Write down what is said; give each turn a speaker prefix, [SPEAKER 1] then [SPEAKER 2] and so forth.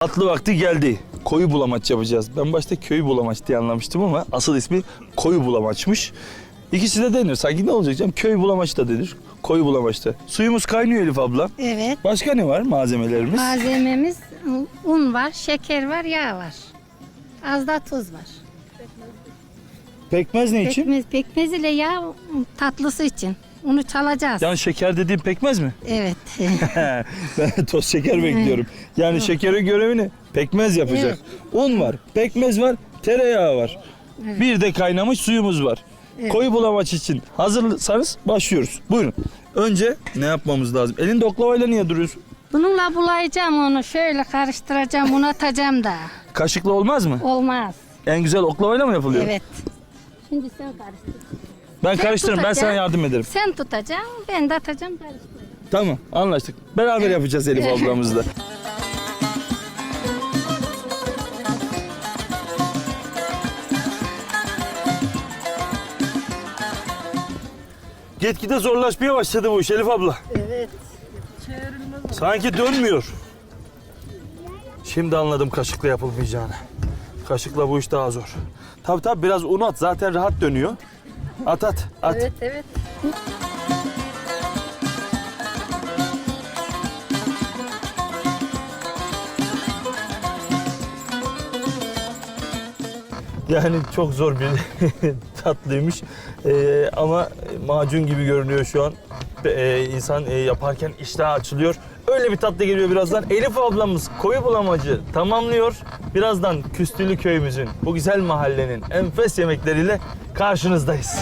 [SPEAKER 1] Tatlı vakti geldi. Koyu bulamaç yapacağız. Ben başta köy bulamaç diye anlamıştım ama asıl ismi koyu bulamaçmış. İkisi de denir. Sanki ne olacak canım? Köy bulamaç da denir. Koyu bulamaç da. Suyumuz kaynıyor Elif abla.
[SPEAKER 2] Evet.
[SPEAKER 1] Başka ne var malzemelerimiz?
[SPEAKER 2] Malzememiz un var, şeker var, yağ var. Az da tuz var.
[SPEAKER 1] Pekmez ne için?
[SPEAKER 2] Pekmez, pekmez ile yağ tatlısı için. Unu çalacağız.
[SPEAKER 1] Yani şeker dediğim pekmez mi?
[SPEAKER 2] Evet.
[SPEAKER 1] ben toz şeker bekliyorum. Yani şekerin görevini pekmez yapacak. Un var, pekmez var, tereyağı var. Bir de kaynamış suyumuz var. Koyu bulamaç için hazırsanız başlıyoruz. Buyurun. Önce ne yapmamız lazım? Elinde oklavayla niye duruyorsun?
[SPEAKER 2] Bununla bulayacağım onu. Şöyle karıştıracağım, un atacağım da.
[SPEAKER 1] Kaşıkla olmaz mı?
[SPEAKER 2] Olmaz.
[SPEAKER 1] En güzel oklavayla mı yapılıyor?
[SPEAKER 2] Evet. Şimdi sen karıştır.
[SPEAKER 1] Ben karıştırırım. Ben sana
[SPEAKER 2] tutacağım.
[SPEAKER 1] yardım ederim.
[SPEAKER 2] Sen tutacaksın, ben de atacağım.
[SPEAKER 1] Tamam anlaştık. Beraber yapacağız Elif ablamızla. Gitgide zorlaşmaya başladı bu iş Elif abla.
[SPEAKER 2] Evet.
[SPEAKER 1] Sanki dönmüyor. Şimdi anladım kaşıkla yapılmayacağını. Kaşıkla bu iş daha zor. Tabii tabii biraz un at zaten rahat dönüyor. At at at.
[SPEAKER 2] Evet, evet.
[SPEAKER 1] Yani çok zor bir tatlıymış. Ee, ama macun gibi görünüyor şu an. Ee, insan e, yaparken iştah açılıyor. Öyle bir tatlı geliyor birazdan. Elif ablamız koyu bulamacı tamamlıyor. Birazdan Küstülü köyümüzün, bu güzel mahallenin enfes yemekleriyle karşınızdayız.